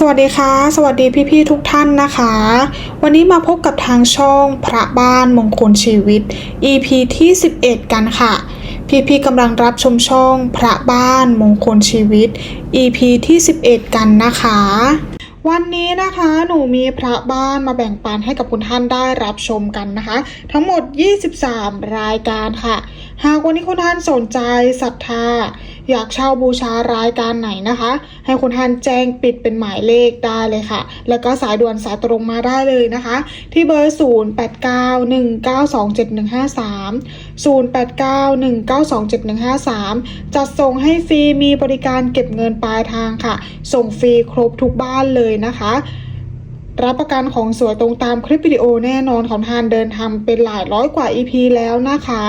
สวัสดีค่ะ สวัสดีพี่ๆทุกท่านนะคะ วันนี้มาพบกับทางช่องพระบ้านมงคลชีวิต EP ที่ 11 กันค่ะ พี่ๆกำลังรับชมช่องพระบ้านมงคลชีวิต EP ที่ 11 กันนะคะ วันนี้นะคะหนูมีพระบ้านมาแบ่งปันให้กับคุณท่านได้รับชมกันนะคะ ทั้งหมด 23 รายการค่ะ หากวันนี้คุณท่านสนใจศรัทธา อยากเช่าบูชารายการไหนนะคะ ให้คุณท่านแจ้งปิดเป็นหมายเลขได้เลยค่ะ แล้วก็สายด่วนสายตรงมาได้เลยนะคะ ที่เบอร์ 0891927153 0891927153 จัดส่งให้ฟรีมีบริการเก็บเงินปลายทางค่ะ ส่งฟรีครบทุกบ้านเลยนะคะรับประกันของสวยตรงตามคลิปวิดีโอแน่นอนของทานเดินทำเป็นหลายร้อยกว่า EP แล้วนะคะ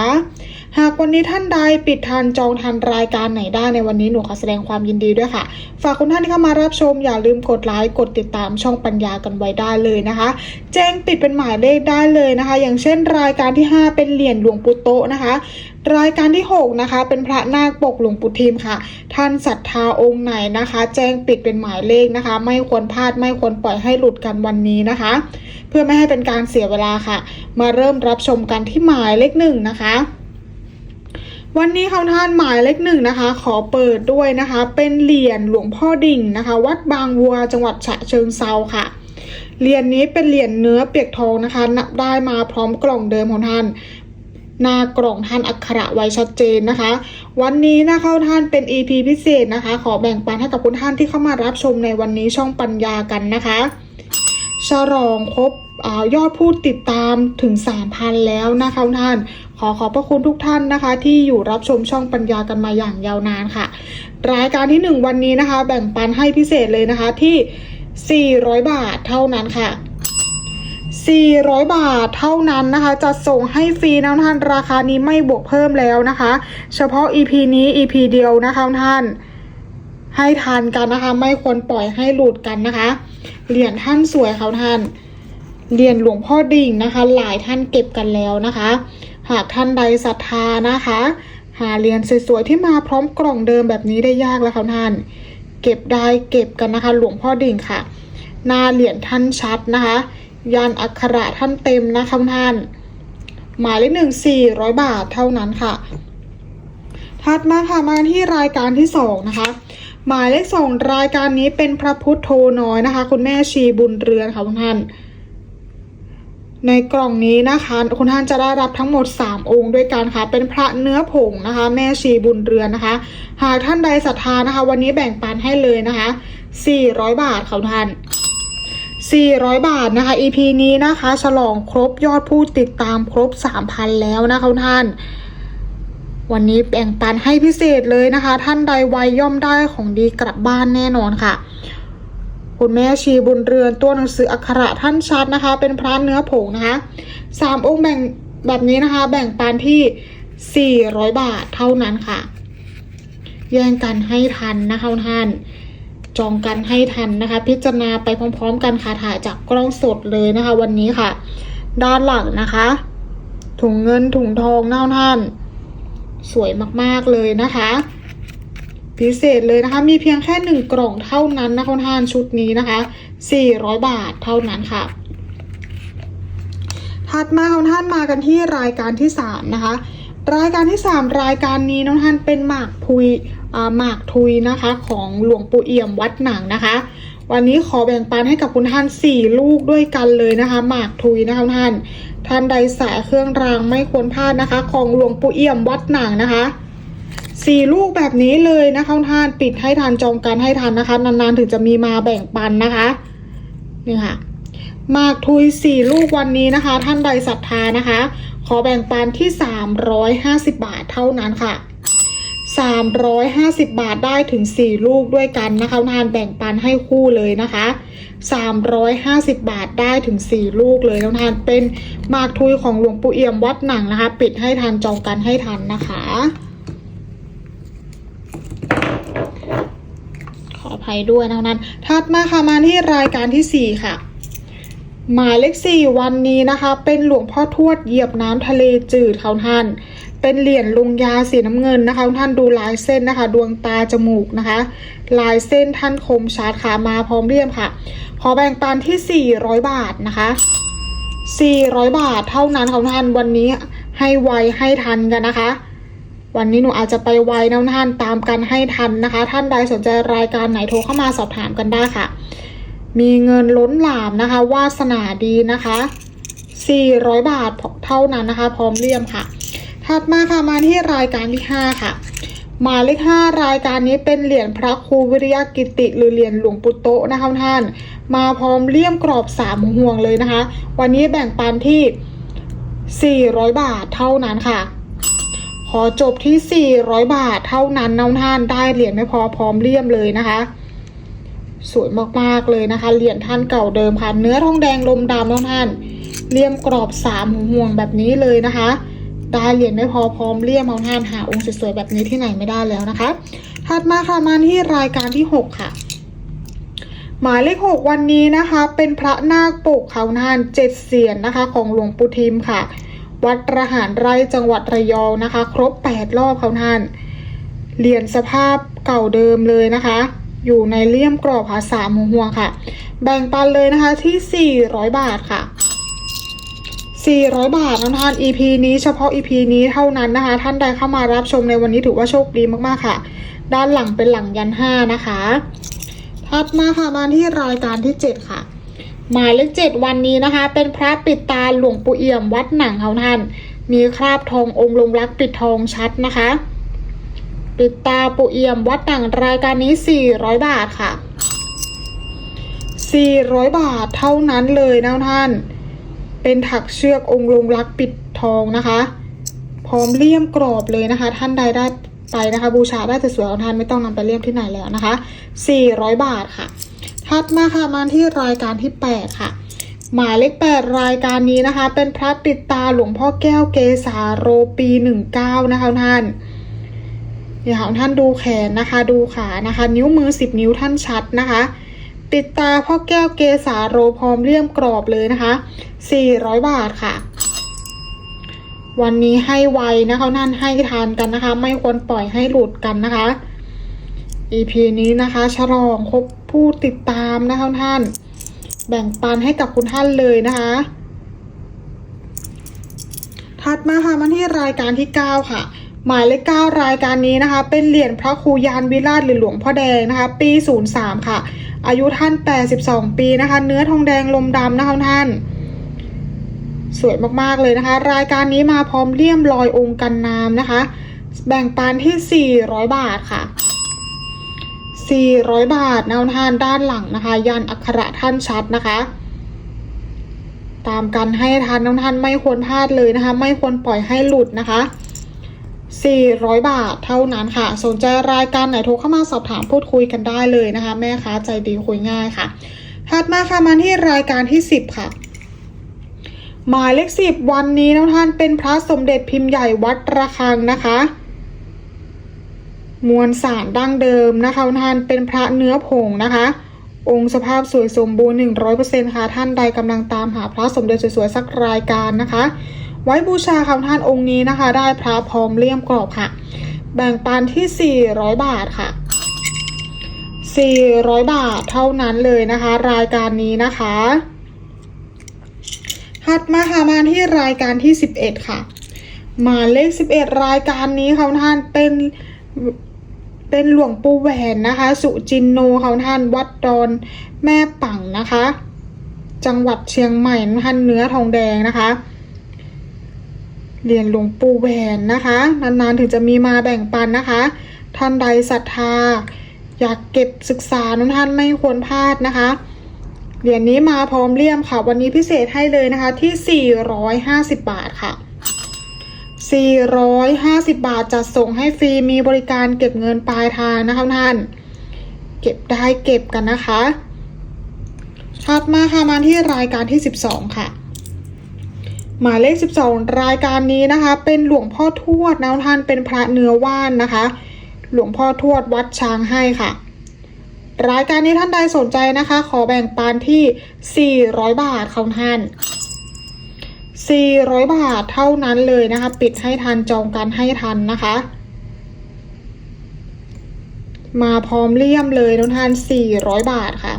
หากวันนี้ท่านใดปิดทันจองทันรายการไหนได้ในวันนี้หนูขอแสดงความยินดีด้วยค่ะ ฝากคุณท่านที่เข้ามารับชมอย่าลืมกดไลค์กดติดตามช่องปัญญากันไว้ได้เลยนะคะ แจ้งปิดเป็นหมายเลขได้เลยนะคะ อย่างเช่นรายการที่ 5 เป็นเหรียญหลวงปู่โตนะคะ รายการที่ 6 นะคะ เป็นพระนาคปกหลวงปู่ทิมค่ะ ท่านศรัทธาองค์ไหนนะคะ แจ้งปิดเป็นหมายเลขนะคะ ไม่ควรพลาดไม่ควรปล่อยให้หลุดกันวันนี้นะคะ เพื่อไม่ให้เป็นการเสียเวลาค่ะ มาเริ่มรับชมกันที่หมายเลขหนึ่งนะคะ วันนี้คำท่านหมายเลขหนึ่งนะคะ ขอเปิดด้วยนะคะ เป็นเหรียญหลวงพ่อดิ่งนะคะ วัดบางวัวจังหวัดฉะเชิงเซาค่ะเหรียญนี้เป็นเหรียญเนื้อเปียกทองนะคะนับได้มาพร้อมกล่องเดิมของท่านหน้ากล่องท่านอักขระไว้ชัดเจนนะคะ วันนี้นะคะท่านเป็น EP พิเศษนะคะ ขอแบ่งปันให้กับคุณท่านที่เข้ามารับชมในวันนี้ช่องปัญญากันนะคะ ฉลองครบ ยอดผู้ติดตามถึง 3,000 แล้วนะคะท่าน ขอขอบพระคุณทุกท่านนะคะ ที่อยู่รับชมช่องปัญญากันมาอย่างยาวนานค่ะ รายการที่ 1 วันนี้นะคะ แบ่งปันให้พิเศษเลยนะคะที่ 400 บาทเท่านั้นค่ะ 400 บาทเท่านั้นนะคะจะส่งให้ฟรีนะท่านราคานี้ไม่บวกเพิ่มแล้วนะคะ เฉพาะ EP นี้ EP เดียวนะคะท่านให้ทานกันนะคะ ไม่ควรปล่อยให้หลุดกันนะคะ เหรียญท่านสวยเขาท่าน เหรียญหลวงพ่อดิ่งนะคะ หลายท่านเก็บกันแล้วนะคะ หากท่านใดศรัทธานะคะ หาเหรียญสวยๆที่มาพร้อมกล่องเดิมแบบนี้ได้ยากแล้วค่ะท่าน เก็บได้เก็บกันนะคะ หลวงพ่อดิ่งค่ะ หน้าเหรียญท่านชัดนะคะยันอักขระท่านเต็มนะคะท่าน หมายเลขหนึ่งสี่ร้อยบาทเท่านั้นค่ะถัดมาค่ะมาที่รายการที่สองนะคะหมายเลขสองรายการนี้เป็นพระพุทธโทน้อยนะคะ คุณแม่ชีบุญเรือนค่ะท่าน ในกล่องนี้นะคะ คุณท่านจะได้รับทั้งหมด 3 องค์ด้วยกันค่ะ เป็นพระเนื้อผงนะคะ แม่ชีบุญเรือนนะคะ หากท่านใดศรัทธานะคะ วันนี้แบ่งปันให้เลยนะคะ 400 บาทค่ะท่าน 400 บาทนะคะ EP นี้นะคะ ฉลองครบยอดผู้ติดตามครบ 3,000 แล้วนะคะท่าน วันนี้แบ่งปันให้พิเศษเลยนะคะ ท่านใดไวย่อมได้ของดีกลับบ้านแน่นอนค่ะ คุณแม่ชีบุญเรือนตัวหนังสืออักขระท่านชัดนะคะ เป็นพระเนื้อผงนะคะสามองค์แบ่งแบบนี้นะคะ แบ่งปันที่ 400 บาทเท่านั้นค่ะ แย่งกันให้ทันนะคะท่านจองกันให้ทันนะคะ พิจารณาไปพร้อม ๆ กันค่ะถ่ายจากกล้องสดเลยนะคะ วันนี้ค่ะ ด้านหลังนะคะ ถุงเงินถุงทองเน่าท่าน สวยมากๆเลยนะคะ พิเศษเลยนะคะ มีเพียงแค่หนึ่งกล่องเท่านั้นนะคะท่านชุดนี้นะคะ400บาทเท่านั้นค่ะ ถัดมาของท่านมากันที่รายการที่3นะคะรายการที่ 3 รายการนี้น้องท่านเป็นหมากพุยหมากทุยนะคะของหลวงปู่เอี่ยมวัดหนังนะคะ วันนี้ขอแบ่งปันให้กับคุณท่าน 4 ลูกด้วยกันเลยนะคะหมากทุยนะคะท่านท่านใดสายเครื่องรางไม่ควรพลาดนะคะ ของหลวงปู่เอี่ยมวัดหนังนะคะ สี่ลูกแบบนี้เลยนะคะท่านปิดให้ทันจองกันให้ทันนะคะ นานๆถึงจะมีมาแบ่งปันนะคะนี่ค่ะมากทุยสี่ลูกวันนี้นะคะ ท่านใดศรัทธานะคะ ขอแบ่งปันที่350บาทเท่านั้นค่ะ350บาทได้ถึง4ลูกด้วยกันนะคะทานแบ่งปันให้คู่เลยนะคะ350บาทได้ถึง4ลูกเลยน้องทานเป็นมากทุยของหลวงปู่เอี่ยมวัดหนังนะคะ ปิดให้ทันจองกันให้ทันนะคะ ข อภัยด้วยนะนั้น ถัดมาค่ะมาที่รายการที่ 4 ค่ะ หมายเลขสี่วันนี้นะคะ เป็นหลวงพ่อทวดเหยียบน้ำทะเลจืดเขาท่าน เป็นเหรียญลุงยาสีน้ำเงินนะคะท่านดูลายเส้นนะคะ ดวงตาจมูกนะคะ ลายเส้นท่านคมชัดค่ะมาพร้อมเรียมค่ะ ขอแบ่งปันที่ 400 บาทนะคะ400 บาทเท่านั้นค่ะทุกท่านวันนี้ให้ไวให้ทันกันนะคะ วันนี้หนูอาจจะไปไวนะท่านตามกันให้ทันนะคะ ท่านใดสนใจรายการไหนโทรเข้ามาสอบถามกันได้ค่ะ มีเงินล้นหลามนะคะ วาสนาดีนะคะ 400 บาทเท่านั้นนะคะ พร้อมเลี่ยมค่ะ ถัดมาค่ะมาที่รายการที่ 5 ค่ะหมายเลข5รายการนี้เป็นเหรียญพระครูวิริยกิติ หรือเหรียญหลวงปู่โตนะคะท่าน มาพร้อมเลี่ยมกรอบสามห่วงเลยนะคะ วันนี้แบ่งปันที่ 400 บาทเท่านั้นค่ะ ขอจบที่ 400 บาทเท่านั้นน้องท่านได้เหรียญไม่พอพร้อมเลี่ยมเลยนะคะ สวยมากๆเลยนะคะ เหรียญท่านเก่าเดิมค่ะ เนื้อทองแดงลมดำน้องท่านเลี่ยมกรอบสามห่วงแบบนี้เลยนะคะ ได้เหรียญไม่พอพร้อมเลี่ยมเอาท่านหาองค์สวยๆแบบนี้ที่ไหนไม่ได้แล้วนะคะ ถัดมาค่ะมาที่รายการที่ 6 ค่ะ หมายเลขหกวันนี้นะคะ เป็นพระนาคปกเขานานเจ็ดเสียนนะคะ ของหลวงปู่ทิมค่ะ วัดระหารไร่จังหวัดระยองนะคะ ครบ 8 รอบเขาท่านเหรียญสภาพเก่าเดิมเลยนะคะ อยู่ในเลี่ยมกรอบค่ะสามห่วงค่ะ แบ่งปันเลยนะคะที่ 400 บาทค่ะ 400 บาทนะท่าน EP นี้เฉพาะ EP นี้เท่านั้นนะคะ ท่านใดเข้ามารับชมในวันนี้ถือว่าโชคดีมากๆค่ะ ด้านหลังเป็นหลังยันห้านะคะ ถัดมาค่ะมาที่รายการที่ 7 ค่ะ หมายเลขเจ็ดวันนี้นะคะ เป็นพระปิดตาหลวงปู่เอี่ยมวัดหนังเขาท่านมีคราบทององค์ลงรักปิดทองชัดนะคะ ปิดตาปู่เอี่ยมวัดหนังรายการนี้ 400 บาทค่ะ 400 บาทเท่านั้นเลยนะท่าน เป็นถักเชือกองค์ลงรักปิดทองนะคะ พร้อมเลี่ยมกรอบเลยนะคะ ท่านใดได้ไปนะคะ บูชาได้สวยๆของท่านไม่ต้องนำไปเลี่ยมที่ไหนแล้วนะคะ 400 บาทค่ะ ถัดมาค่ะมาที่รายการที่ 8 ค่ะ หมายเลข8รายการนี้นะคะ เป็นพระปิดตาหลวงพ่อแก้วเกษาโรปี 19 นะคะท่านเนี่ยค่ะท่านดูแขนนะคะ ดูขานะคะ นิ้วมือ 10 นิ้วท่านชัดนะคะปิดตาพ่อแก้วเกษาโรพร้อมเลี่ยมกรอบเลยนะคะ 400 บาทค่ะ วันนี้ให้ไวนะคะนั่นให้ทานกันนะคะ ไม่ควรปล่อยให้หลุดกันนะคะ EP นี้นะคะฉลองครบผู้ติดตามนะคะท่าน แบ่งปันให้กับคุณท่านเลยนะคะ ถัดมาค่ะมาที่รายการที่ 9 ค่ะ หมายเลข 9 รายการนี้นะคะ เป็นเหรียญพระครูยานวิราชหรือหลวงพ่อแดงนะคะ ปี 03 ค่ะ อายุท่าน 82 ปีนะคะ เนื้อทองแดงลมดำนะคะท่านสวยมากๆเลยนะคะ รายการนี้มาพร้อมเลี่ยมรอยองค์กันน้ำนะคะ แบ่งปันที่ 400 บาทค่ะ 400 บาทนะท่านด้านหลังนะคะ ยันอักขระท่านชัดนะคะ ตามกันให้ทานน้องท่านไม่ควรพลาดเลยนะคะ ไม่ควรปล่อยให้หลุดนะคะ 400 บาทเท่านั้นค่ะ สนใจรายการไหนโทรเข้ามาสอบถามพูดคุยกันได้เลยนะคะ แม่ค้าใจดีคุยง่ายค่ะถัดมาค่ะมาที่รายการที่ 10 ค่ะหมายเลขสิบวันนี้นะท่านเป็นพระสมเด็จพิมพ์ใหญ่วัดระฆังนะคะ มวลสารดั้งเดิมนะคะท่านเป็นพระเนื้อผงนะคะ องค์สภาพสวยสมบูรณ์ 100%ค่ะท่านใดกำลังตามหาพระสมเด็จสวยๆสักรายการนะคะ ไว้บูชาค่ะท่านองค์นี้นะคะ ได้พระพร้อมเลี่ยมกรอบค่ะ แบ่งปันที่ 400 บาทค่ะ 400 บาทเท่านั้นเลยนะคะ รายการนี้นะคะถัดมาค่ะมาที่รายการที่ 11 ค่ะ มาเลข 11 รายการนี้ค่ะท่านเป็น เป็นหลวงปู่แหวนนะคะ สุจินโนค่ะท่านวัดดอนแม่ปังนะคะ จังหวัดเชียงใหม่ท่านเนื้อทองแดงนะคะเหรียญหลวงปู่แหวนนะคะ นานๆถึงจะมีมาแบ่งปันนะคะ ท่านใดศรัทธา อยากเก็บศึกษานั้นท่านไม่ควรพลาดนะคะเหรียญนี้มาพร้อมเลี่ยมค่ะ วันนี้พิเศษให้เลยนะคะที่ 450 บาทค่ะ 450 บาทจัดส่งให้ฟรีมีบริการเก็บเงินปลายทางนะคะท่าน เก็บได้เก็บกันนะคะถัดมาค่ะมาที่รายการที่ 12 ค่ะ หมายเลข 12 รายการนี้นะคะ เป็นหลวงพ่อทวดนะท่านเป็นพระเนื้อว่านนะคะ หลวงพ่อทวดวัดช้างให้ค่ะ รายการนี้ท่านใดสนใจนะคะ ขอแบ่งปันที่ 400 บาทของท่าน 400 บาทเท่านั้นเลยนะคะ ปิดให้ทันจองกันให้ทันนะคะ มาพร้อมเลี่ยมเลยน้องทาน 400 บาทค่ะ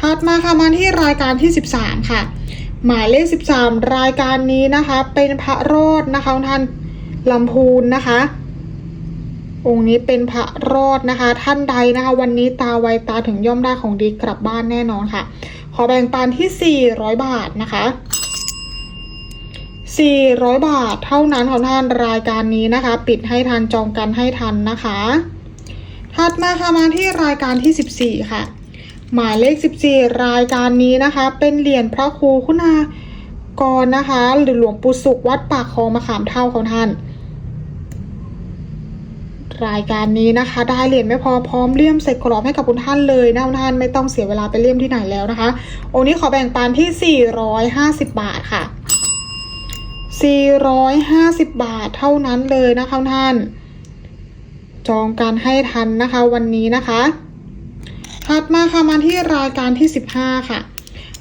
ถัดมาค่ะมาที่รายการที่ 13 ค่ะ หมายเลข 13 รายการนี้นะคะ เป็นพระรอดนะคะน้องท่านลำพูนนะคะ องค์นี้เป็นพระรอดนะคะ ท่านใดนะคะ วันนี้ตาไวตาถึงย่อมได้ของดีกลับบ้านแน่นอนค่ะ ขอแบ่งปันที่ 400 บาทนะคะ 400 บาทเท่านั้นของท่านรายการนี้นะคะ ปิดให้ทันจองกันให้ทันนะคะ ถัดมาค่ะมาที่รายการที่ 14 ค่ะ หมายเลข 14 รายการนี้นะคะ เป็นเหรียญพระครูคุณากรนะคะ หรือหลวงปู่สุขวัดปากคลองมะขามเท่าของท่าน รายการนี้นะคะ ได้เหรียญไม่พอพร้อมเลี่ยมใส่กรอบให้กับคุณท่านเลยนะคุณท่านไม่ต้องเสียเวลาไปเลี่ยมที่ไหนแล้วนะคะ โอนี้ขอแบ่งปันที่ 450 บาทค่ะ 450 บาทเท่านั้นเลยนะคะท่าน จองการให้ทันนะคะวันนี้นะคะ ถัดมาค่ะมาที่รายการที่ 15 ค่ะ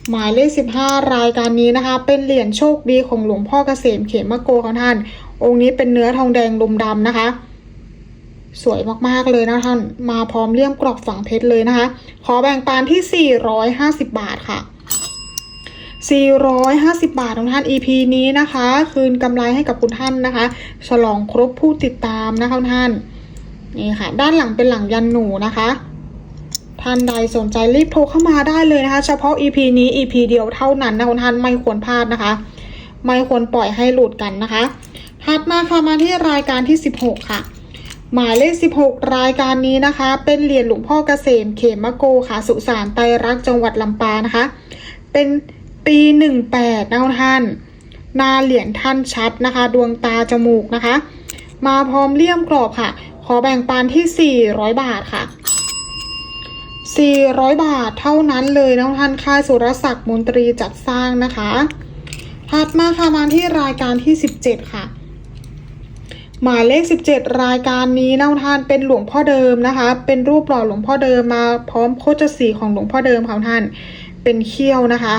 หมายเลข 15 รายการนี้นะคะ เป็นเหรียญโชคดีของหลวงพ่อเกษมเขมโกของท่าน องค์นี้เป็นเนื้อทองแดงลมดำนะคะ สวยมากๆเลยนะท่าน มาพร้อมเลี่ยมกรอบฝังเพชรเลยนะคะ ขอแบ่งปันที่ 450 บาทค่ะ 450 บาทของท่าน EP นี้นะคะ คืนกำไรให้กับคุณท่านนะคะ ฉลองครบผู้ติดตามนะคะท่านนี่ค่ะ ด้านหลังเป็นหลังยันหนูนะคะท่านใดสนใจรีบโทรเข้ามาได้เลยนะคะ เฉพาะ EP นี้ EP เดียวเท่านั้นนะคุณท่านไม่ควรพลาดนะคะ ไม่ควรปล่อยให้หลุดกันนะคะถัดมาค่ะมาที่รายการที่ 16 ค่ะ หมายเลข 16 รายการนี้นะคะ เป็นเหรียญหลวงพ่อเกษมเขมโกค่ะ สุสานไตรรักจังหวัดลำปางนะคะ เป็น ปี18นะคุณท่านนาเหรียญท่านชัดนะคะ ดวงตาจมูกนะคะ มาพร้อมเลี่ยมกรอบค่ะ ขอแบ่งปันที่ 400 บาทค่ะ 400 บาทเท่านั้นเลยนะท่านค่ายสุรศักดิ์มนตรีจัดสร้างนะคะถัดมาค่ะมาที่รายการที่ 17 ค่ะ หมายเลข 17 รายการนี้นะท่านเป็นหลวงพ่อเดิมนะคะ เป็นรูปหล่อหลวงพ่อเดิมมาพร้อมโคจสีของหลวงพ่อเดิมค่ะท่าน เป็นเขี้ยวนะคะ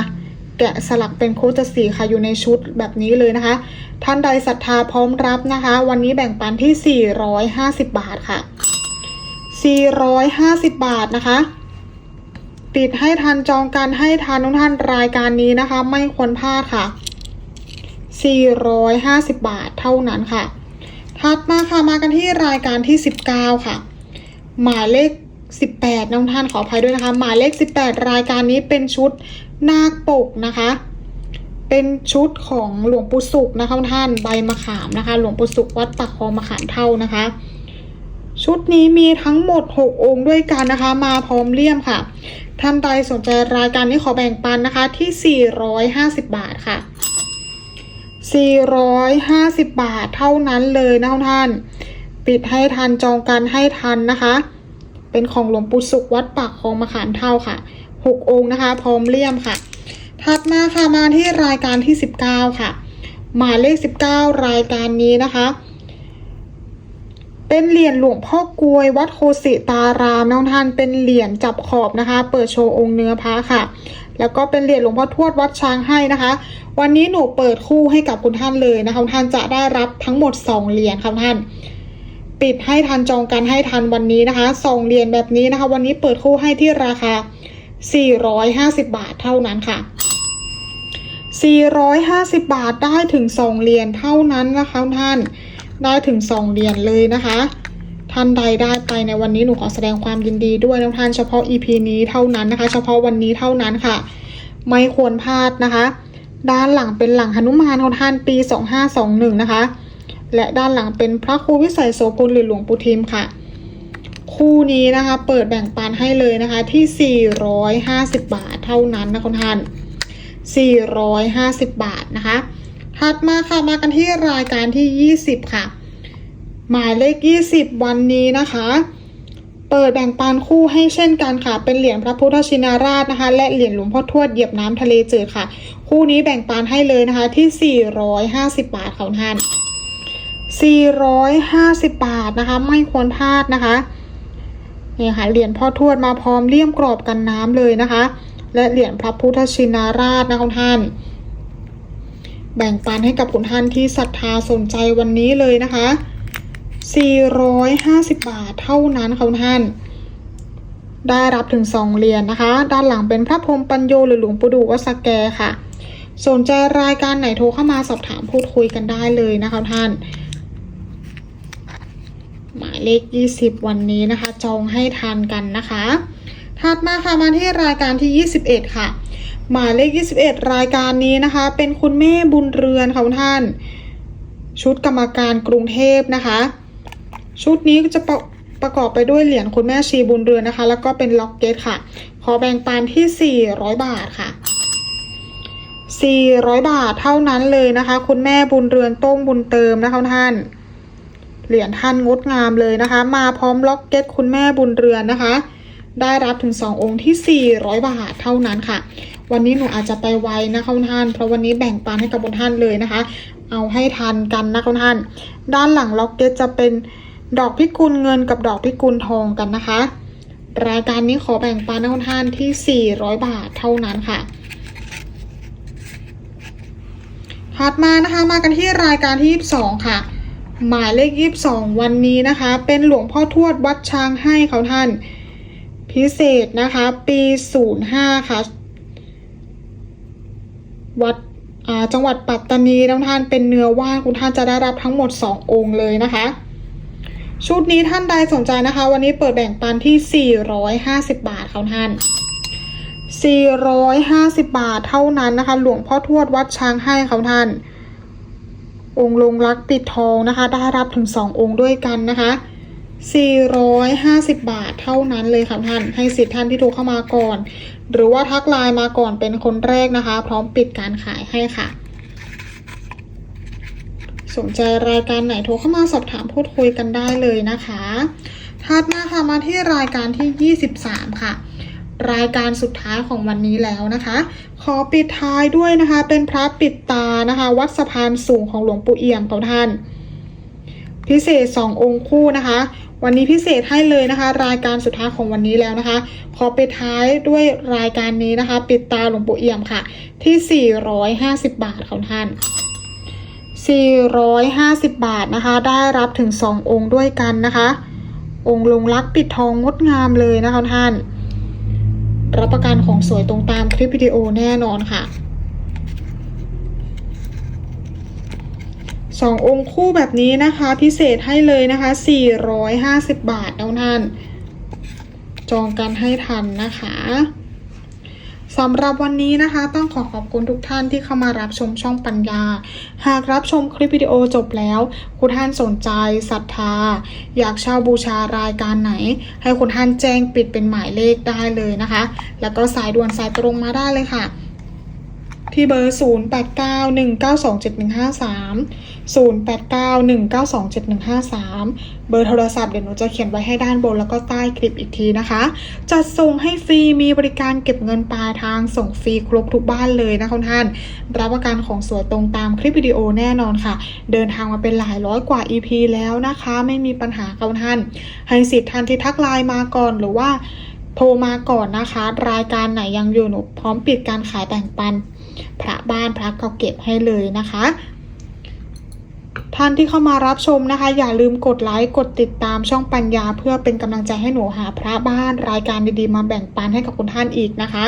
แกะสลักเป็นโคจสีค่ะอยู่ในชุดแบบนี้เลยนะคะ ท่านใดศรัทธาพร้อมรับนะคะ วันนี้แบ่งปันที่ 450 บาทค่ะ 450 บาทนะคะปิดให้ทันจองการให้ทันทุกท่านรายการนี้นะคะ ไม่ควรพลาดค่ะ 450 บาทเท่านั้นค่ะ ถัดมาค่ะมากันที่รายการที่ 19 ค่ะ หมายเลข 18 น้องท่านขออภัยด้วยนะคะ หมายเลข 18 รายการนี้เป็นชุด นาคปกนะคะ เป็นชุดของหลวงปู่สุขนะคะท่านใบมะขามนะคะ หลวงปู่สุขวัดปากคลองมะขามเท่านะคะ ชุดนี้มีทั้งหมด 6 องค์ด้วยกันนะคะ มาพร้อมเลี่ยมค่ะท่านใดสนใจรายการนี้ขอแบ่งปันนะคะที่ 450 บาทค่ะ 450 บาทเท่านั้นเลยนะท่าน ปิดให้ทันจองกันให้ทันนะคะ เป็นของหลวงปู่สุขวัดปากคลองมะขามเท่าค่ะ 6 องค์นะคะ พร้อมเลี่ยมค่ะ ถัดมาค่ะมาที่รายการที่ 19 ค่ะ หมายเลข 19 รายการนี้นะคะ เป็นเหรียญหลวงพ่อกลวยวัดโคสิตารามน้องท่านเป็นเหรียญจับขอบนะคะ เปิดโชว์องค์เนื้อพระค่ะ แล้วก็เป็นเหรียญหลวงพ่อทวดวัดช้างให้นะคะ วันนี้หนูเปิดคู่ให้กับคุณท่านเลยนะคะท่านจะได้รับทั้งหมด 2 เหรียญค่ะท่านปิดให้ทันจองกันให้ทันวันนี้นะคะสองเหรียญแบบนี้นะคะ วันนี้เปิดคู่ให้ที่ราคา 450 บาทเท่านั้นค่ะ 450 บาทได้ถึง 2เหรียญเท่านั้นนะคะท่าน ได้ถึง 2เหรียญเลยนะคะ ท่านใดได้ไปในวันนี้หนูขอแสดงความยินดีด้วยนะท่านเฉพาะ EP นี้เท่านั้นนะคะ เฉพาะวันนี้เท่านั้นค่ะ ไม่ควรพลาดนะคะ ด้านหลังเป็นหลังหนุมานของท่านปี 2521 นะคะ และด้านหลังเป็นพระครูวิสัยโสพลหรือหลวงปู่ทิมค่ะ คู่นี้นะคะ เปิดแบ่งปันให้เลยนะคะที่ 450 บาทเท่านั้นนะคุณท่าน 450 บาทนะคะ ถัดมาค่ะมากันที่รายการที่ 20 ค่ะ หมายเลข 20 วันนี้นะคะ เปิดแบ่งปันคู่ให้เช่นกันค่ะ เป็นเหรียญพระพุทธชินราชนะคะ และเหรียญหลวงพ่อทวดเหยียบน้ำทะเลจืดค่ะ คู่นี้แบ่งปันให้เลยนะคะที่ 450 บาทของท่าน450 บาทนะคะ ไม่ควรพลาดนะคะ นี่ค่ะเหรียญพ่อทวดมาพร้อมเลี่ยมกรอบกันน้ำเลยนะคะ และเหรียญพระพุทธชินราชนะคะท่าน แบ่งปันให้กับคุณท่านที่ศรัทธาสนใจวันนี้เลยนะคะ 450 บาทเท่านั้นค่ะคุณท่านได้รับถึง 2เหรียญนะคะ ด้านหลังเป็นพระพรหมปัญโยหรือหลวงปู่ดูวัดสแกค่ะ สนใจรายการไหนโทรเข้ามาสอบถามพูดคุยกันได้เลยนะคะท่าน หมายเลข 20 วันนี้นะคะ จองให้ทันกันนะคะ ถัดมาค่ะมาที่รายการที่ 21 ค่ะ หมายเลข 21 รายการนี้นะคะ เป็นคุณแม่บุญเรือนค่ะคุณท่าน ชุดกรรมการกรุงเทพนะคะ ชุดนี้จะประประกอบไปด้วยเหรียญคุณแม่ชีบุญเรือนนะคะ แล้วก็เป็นล็อกเก็ตค่ะ ขอแบ่งปันที่ 400 บาทค่ะ400 บาทเท่านั้นเลยนะคะ คุณแม่บุญเรือนโต้งบุญเติมนะคะท่าน เหรียญท่านงดงามเลยนะคะ มาพร้อมล็อกเก็ตคุณแม่บุญเรือนนะคะ ได้รับถึง 2 องค์ที่ 400 บาทเท่านั้นค่ะ วันนี้หนูอาจจะไปไวนะคะคุณท่าน เพราะวันนี้แบ่งปันให้กับคุณท่านเลยนะคะ เอาให้ทันกันนะคะคุณท่าน ด้านหลังล็อกเก็ตจะเป็นดอกพิกุลเงินกับดอกพิกุลทองกันนะคะ รายการนี้ขอแบ่งปันให้คุณท่านที่ 400 บาทเท่านั้นค่ะถัดมานะคะมากันที่รายการที่ 22 ค่ะ หมายเลข22วันนี้นะคะ เป็นหลวงพ่อทวดวัดช้างให้เขาท่าน พิเศษนะคะ ปี05ค่ะวัดจังหวัดปัตตานีทุกท่านเป็นเนื้อว่านคุณท่านจะได้รับทั้งหมด 2 องค์เลยนะคะ ชุดนี้ท่านใดสนใจนะคะ วันนี้เปิดแบ่งปันที่ 450 บาทเขาท่าน 450 บาทเท่านั้นนะคะ หลวงพ่อทวดวัดช้างให้เขาท่าน องค์ลงรักปิดทองนะคะ ได้รับถึง 2 องค์ด้วยกันนะคะ 450 บาทเท่านั้นเลยค่ะท่าน ให้สิทธิ์ท่านที่โทรเข้ามาก่อน หรือว่าทักไลน์มาก่อนเป็นคนแรกนะคะ พร้อมปิดการขายให้ค่ะ สนใจรายการไหนโทรเข้ามาสอบถามพูดคุยกันได้เลยนะคะถัดมาค่ะมาที่รายการที่ 23 ค่ะ รายการสุดท้ายของวันนี้แล้วนะคะ ขอปิดท้ายด้วยนะคะ เป็นพระปิดตานะคะ วัดสะพานสูงของหลวงปู่เอี่ยมของท่าน พิเศษ 2 องค์คู่นะคะ วันนี้พิเศษให้เลยนะคะ รายการสุดท้ายของวันนี้แล้วนะคะ ขอปิดท้ายด้วยรายการนี้นะคะ ปิดตาหลวงปู่เอี่ยมค่ะ ที่ 450 บาทของท่าน450 บาทนะคะ ได้รับถึง 2 องค์ด้วยกันนะคะ องค์ลงรักปิดทองงดงามเลยนะคะท่าน รับประกันของสวยตรงตามคลิปวิดีโอแน่นอนค่ะสององค์คู่แบบนี้นะคะ พิเศษให้เลยนะคะ 450 บาทเท่านจองกันให้ทันนะคะ สำหรับวันนี้นะคะ ต้องขอขอบคุณทุกท่านที่เข้ามารับชมช่องปัญญา หากรับชมคลิปวิดีโอจบแล้วคุณท่านสนใจศรัทธา อยากเช่าบูชารายการไหน ให้คุณท่านแจ้งปิดเป็นหมายเลขได้เลยนะคะ แล้วก็สายด่วนสายตรงมาได้เลยค่ะ ที่เบอร์ 0891927153 0891927153 เบอร์โทรศัพท์เดี๋ยวหนูจะเขียนไว้ให้ด้านบนแล้วก็ใต้คลิปอีกทีนะคะ จัดส่งให้ฟรีมีบริการเก็บเงินปลายทางส่งฟรีครบทุกบ้านเลยนะคะคุณท่าน รับประกันของสวยตรงตามคลิปวิดีโอแน่นอนค่ะ เดินทางมาเป็นหลายร้อยกว่า EP แล้วนะคะ ไม่มีปัญหาค่ะท่าน ให้สิทธิ์ท่านที่ทักไลน์มาก่อนหรือว่าโทรมาก่อนนะคะ รายการไหนยังอยู่หนูพร้อมปิดการขายแบ่งปัน พระบ้านพระเก่าเก็บให้เลยนะคะ ท่านที่เข้ามารับชมนะคะ อย่าลืมกดไลค์กดติดตามช่องปัญญา เพื่อเป็นกำลังใจให้หนูหาพระบ้านรายการดีๆ มาแบ่งปันให้กับคุณท่านอีกนะคะ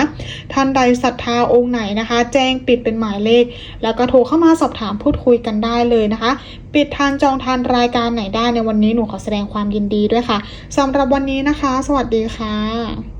ท่านใดศรัทธาองค์ไหนนะคะ แจ้งปิดเป็นหมายเลข แล้วก็โทรเข้ามาสอบถามพูดคุยกันได้เลยนะคะ ปิดทานจองทานรายการไหนได้ในวันนี้หนูขอแสดงความยินดีด้วยค่ะสำหรับวันนี้นะคะ สวัสดีค่ะ